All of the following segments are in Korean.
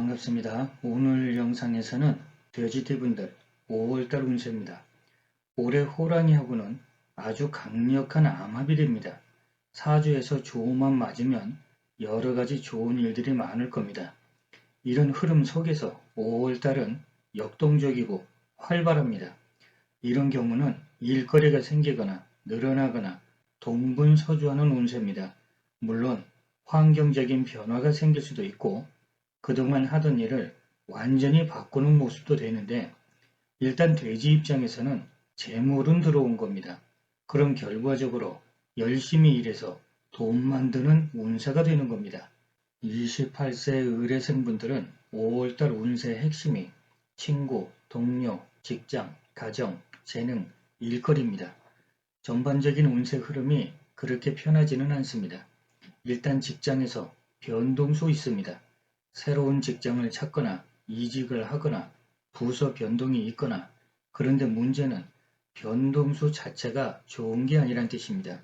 반갑습니다. 오늘 영상에서는 돼지띠분들 5월달 운세입니다. 올해 호랑이하고는 아주 강력한 암합일입니다. 사주에서 조우만 맞으면 여러가지 좋은 일들이 많을 겁니다. 이런 흐름 속에서 5월달은 역동적이고 활발합니다. 이런 경우는 일거리가 생기거나 늘어나거나 동분서주하는 운세입니다. 물론 환경적인 변화가 생길 수도 있고 그동안 하던 일을 완전히 바꾸는 모습도 되는데 일단 돼지 입장에서는 재물은 들어온 겁니다. 그럼 결과적으로 열심히 일해서 돈 만드는 운세가 되는 겁니다. 28세 의뢰생분들은 5월달 운세의 핵심이 친구, 동료, 직장, 가정, 재능, 일거리입니다. 전반적인 운세 흐름이 그렇게 편하지는 않습니다. 일단 직장에서 변동수 있습니다. 새로운 직장을 찾거나 이직을 하거나 부서 변동이 있거나 그런데 문제는 변동수 자체가 좋은 게 아니란 뜻입니다.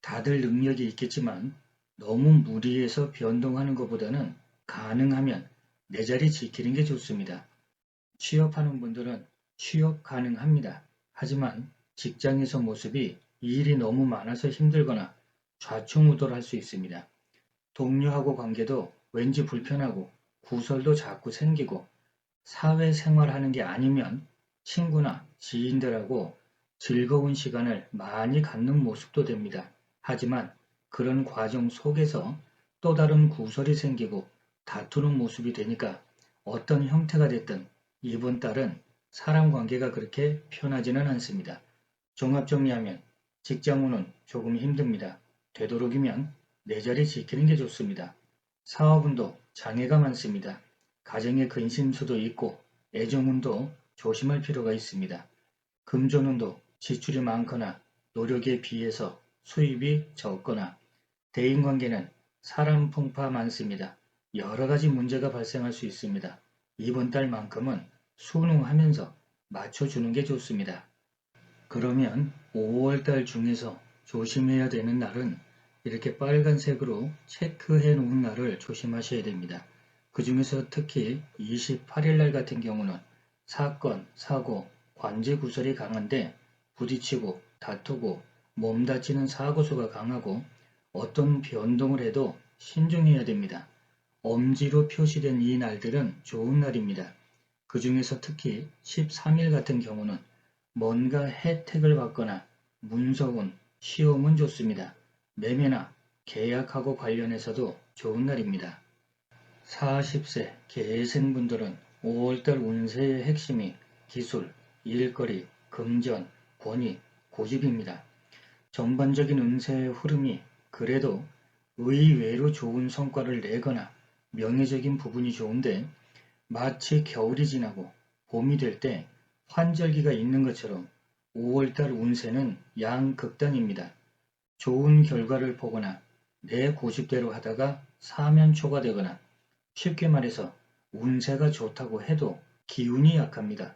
다들 능력이 있겠지만 너무 무리해서 변동하는 것보다는 가능하면 내 자리 지키는 게 좋습니다. 취업하는 분들은 취업 가능합니다. 하지만 직장에서 모습이 일이 너무 많아서 힘들거나 좌충우돌할 수 있습니다. 동료하고 관계도 왠지 불편하고 구설도 자꾸 생기고 사회생활하는 게 아니면 친구나 지인들하고 즐거운 시간을 많이 갖는 모습도 됩니다. 하지만 그런 과정 속에서 또 다른 구설이 생기고 다투는 모습이 되니까 어떤 형태가 됐든 이번 달은 사람 관계가 그렇게 편하지는 않습니다. 종합 정리하면 직장운은 조금 힘듭니다. 되도록이면 내 자리 지키는 게 좋습니다. 사업운도 장애가 많습니다. 가정의 근심수도 있고 애정운도 조심할 필요가 있습니다. 금전운도 지출이 많거나 노력에 비해서 수입이 적거나 대인관계는 사람 풍파 많습니다. 여러 가지 문제가 발생할 수 있습니다. 이번 달만큼은 순응하면서 맞춰주는 게 좋습니다. 그러면 5월달 중에서 조심해야 되는 날은 이렇게 빨간색으로 체크해 놓은 날을 조심하셔야 됩니다. 그 중에서 특히 28일 날 같은 경우는 사건, 사고, 관제 구설이 강한데 부딪히고 다투고 몸 다치는 사고수가 강하고 어떤 변동을 해도 신중해야 됩니다. 엄지로 표시된 이 날들은 좋은 날입니다. 그 중에서 특히 13일 같은 경우는 뭔가 혜택을 받거나 문서운, 시험은 좋습니다. 매매나 계약하고 관련해서도 좋은 날입니다. 40세 계생분들은 5월달 운세의 핵심이 기술, 일거리, 금전, 권위, 고집입니다. 전반적인 운세의 흐름이 그래도 의외로 좋은 성과를 내거나 명예적인 부분이 좋은데 마치 겨울이 지나고 봄이 될 때 환절기가 있는 것처럼 5월달 운세는 양극단입니다. 좋은 결과를 보거나 내 고집대로 하다가 사면초가 되거나 쉽게 말해서 운세가 좋다고 해도 기운이 약합니다.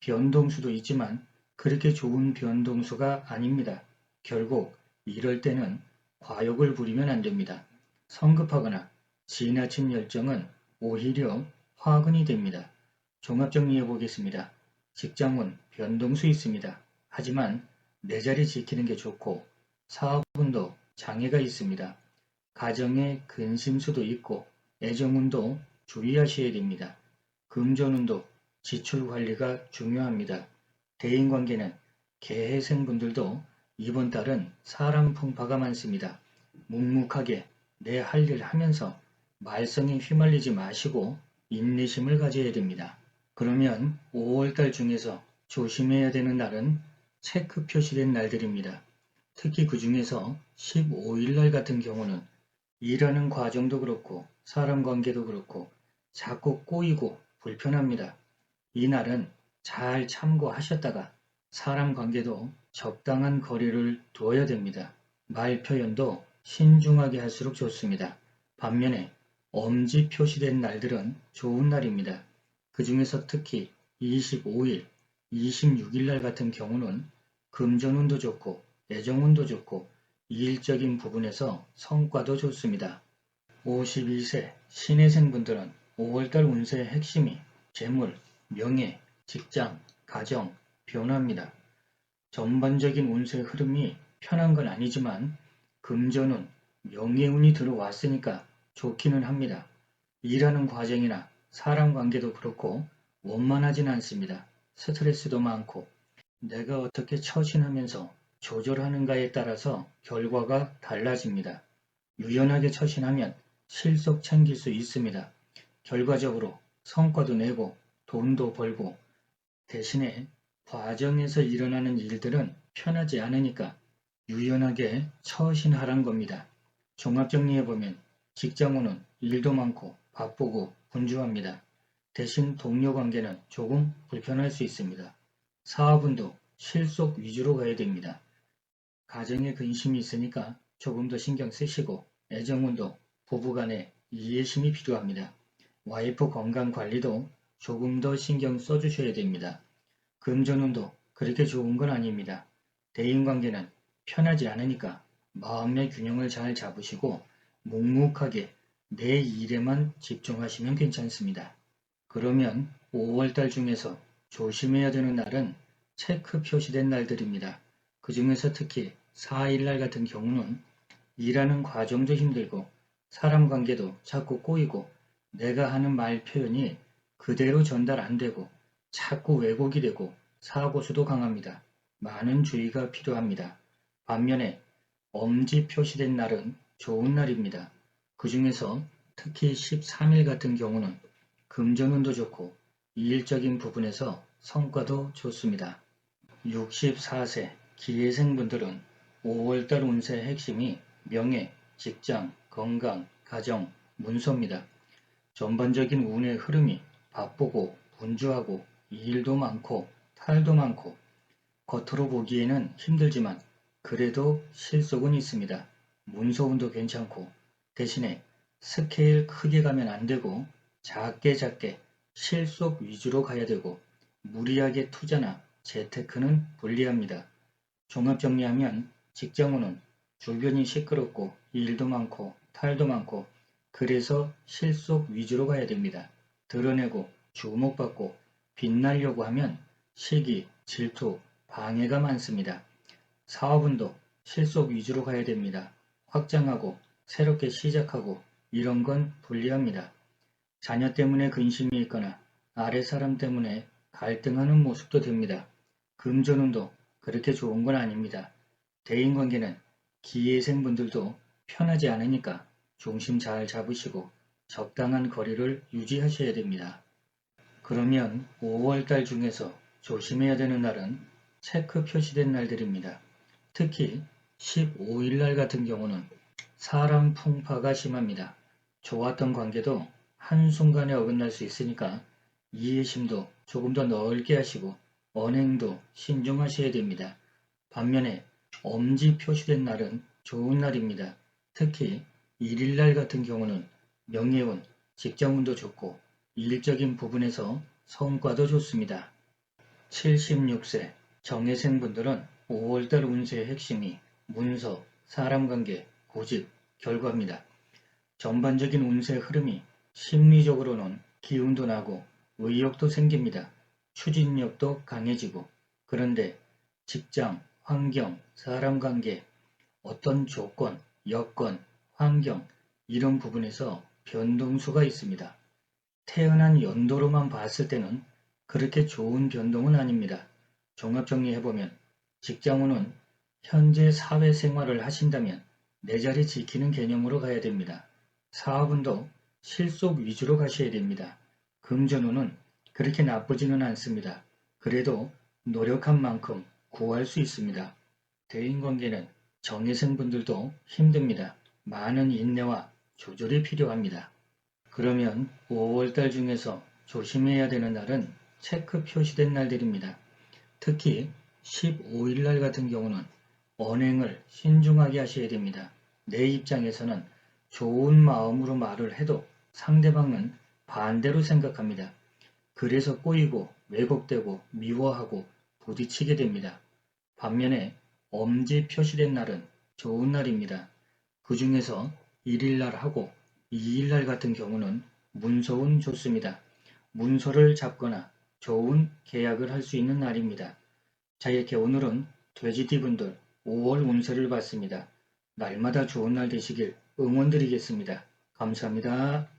변동수도 있지만 그렇게 좋은 변동수가 아닙니다. 결국 이럴 때는 과욕을 부리면 안 됩니다. 성급하거나 지나친 열정은 오히려 화근이 됩니다. 종합정리해 보겠습니다. 직장은 변동수 있습니다. 하지만 내 자리 지키는 게 좋고 사업운도 장애가 있습니다. 가정에 근심수도 있고 애정운도 주의하셔야 됩니다. 금전운도 지출 관리가 중요합니다. 대인관계는 개해생분들도 이번 달은 사람 풍파가 많습니다. 묵묵하게 내 할 일 하면서 말썽에 휘말리지 마시고 인내심을 가져야 됩니다. 그러면 5월달 중에서 조심해야 되는 날은 체크 표시된 날들입니다. 특히 그 중에서 15일날 같은 경우는 일하는 과정도 그렇고 사람 관계도 그렇고 자꾸 꼬이고 불편합니다. 이날은 잘 참고하셨다가 사람 관계도 적당한 거리를 두어야 됩니다. 말 표현도 신중하게 할수록 좋습니다. 반면에 엄지 표시된 날들은 좋은 날입니다. 그 중에서 특히 25일, 26일 날 같은 경우는 금전운도 좋고 애정운도 좋고 일적인 부분에서 성과도 좋습니다. 52세 신혜생분들은 5월달 운세의 핵심이 재물, 명예, 직장, 가정, 변화입니다. 전반적인 운세 흐름이 편한 건 아니지만 금전운, 명예운이 들어왔으니까 좋기는 합니다. 일하는 과정이나 사람 관계도 그렇고 원만하진 않습니다. 스트레스도 많고 내가 어떻게 처신하면서 조절하는가에 따라서 결과가 달라집니다. 유연하게 처신하면 실속 챙길 수 있습니다. 결과적으로 성과도 내고 돈도 벌고 대신에 과정에서 일어나는 일들은 편하지 않으니까 유연하게 처신하란 겁니다. 종합정리해보면 직장운은 일도 많고 바쁘고 분주합니다. 대신 동료 관계는 조금 불편할 수 있습니다. 사업운도 실속 위주로 가야 됩니다. 가정에 근심이 있으니까 조금 더 신경 쓰시고 애정운도 부부간에 이해심이 필요합니다. 와이프 건강 관리도 조금 더 신경 써주셔야 됩니다. 금전운도 그렇게 좋은 건 아닙니다. 대인관계는 편하지 않으니까 마음의 균형을 잘 잡으시고 묵묵하게 내 일에만 집중하시면 괜찮습니다. 그러면 5월달 중에서 조심해야 되는 날은 체크 표시된 날들입니다. 그 중에서 특히 4일날 같은 경우는 일하는 과정도 힘들고 사람 관계도 자꾸 꼬이고 내가 하는 말 표현이 그대로 전달 안 되고 자꾸 왜곡이 되고 사고수도 강합니다. 많은 주의가 필요합니다. 반면에 엄지 표시된 날은 좋은 날입니다. 그 중에서 특히 13일 같은 경우는 금전운도 좋고 일적인 부분에서 성과도 좋습니다. 64세 기회생분들은 5월달 운세의 핵심이 명예, 직장, 건강, 가정, 문서입니다. 전반적인 운의 흐름이 바쁘고 분주하고 일도 많고 탈도 많고 겉으로 보기에는 힘들지만 그래도 실속은 있습니다. 문서운도 괜찮고 대신에 스케일 크게 가면 안 되고 작게 작게 실속 위주로 가야 되고 무리하게 투자나 재테크는 불리합니다. 종합 정리하면 직장운은 주변이 시끄럽고 일도 많고 탈도 많고 그래서 실속 위주로 가야 됩니다. 드러내고 주목받고 빛나려고 하면 시기, 질투, 방해가 많습니다. 사업운도 실속 위주로 가야 됩니다. 확장하고 새롭게 시작하고 이런 건 불리합니다. 자녀 때문에 근심이 있거나 아래 사람 때문에 갈등하는 모습도 됩니다. 금전운도 그렇게 좋은 건 아닙니다. 대인관계는 기회생분들도 편하지 않으니까 중심 잘 잡으시고 적당한 거리를 유지하셔야 됩니다. 그러면 5월달 중에서 조심해야 되는 날은 체크 표시된 날들입니다. 특히 15일날 같은 경우는 사람 풍파가 심합니다. 좋았던 관계도 한순간에 어긋날 수 있으니까 이해심도 조금 더 넓게 하시고 언행도 신중하셔야 됩니다. 반면에 엄지 표시된 날은 좋은 날입니다. 특히 1일날 같은 경우는 명예운, 직장운도 좋고 일적인 부분에서 성과도 좋습니다. 76세 정예생분들은 5월달 운세의 핵심이 문서, 사람관계, 고집, 결과입니다. 전반적인 운세 흐름이 심리적으로는 기운도 나고 의욕도 생깁니다. 추진력도 강해지고 그런데 직장, 환경, 사람 관계, 어떤 조건, 여건, 환경 이런 부분에서 변동수가 있습니다. 태어난 연도로만 봤을 때는 그렇게 좋은 변동은 아닙니다. 종합정리해보면 직장운은 현재 사회생활을 하신다면 내 자리 지키는 개념으로 가야 됩니다. 사업운도 실속 위주로 가셔야 됩니다. 금전운은 그렇게 나쁘지는 않습니다. 그래도 노력한 만큼 구할 수 있습니다. 대인관계는 정예생분들도 힘듭니다. 많은 인내와 조절이 필요합니다. 그러면 5월달 중에서 조심해야 되는 날은 체크 표시된 날들입니다. 특히 15일날 같은 경우는 언행을 신중하게 하셔야 됩니다. 내 입장에서는 좋은 마음으로 말을 해도 상대방은 반대로 생각합니다. 그래서 꼬이고 왜곡되고 미워하고 부딪히게 됩니다. 반면에 엄지 표시된 날은 좋은 날입니다. 그 중에서 1일날 하고 2일날 같은 경우는 문서운 좋습니다. 문서를 잡거나 좋은 계약을 할 수 있는 날입니다. 자 이렇게 오늘은 돼지띠분들 5월 운세를 봤습니다. 날마다 좋은 날 되시길 응원드리겠습니다. 감사합니다.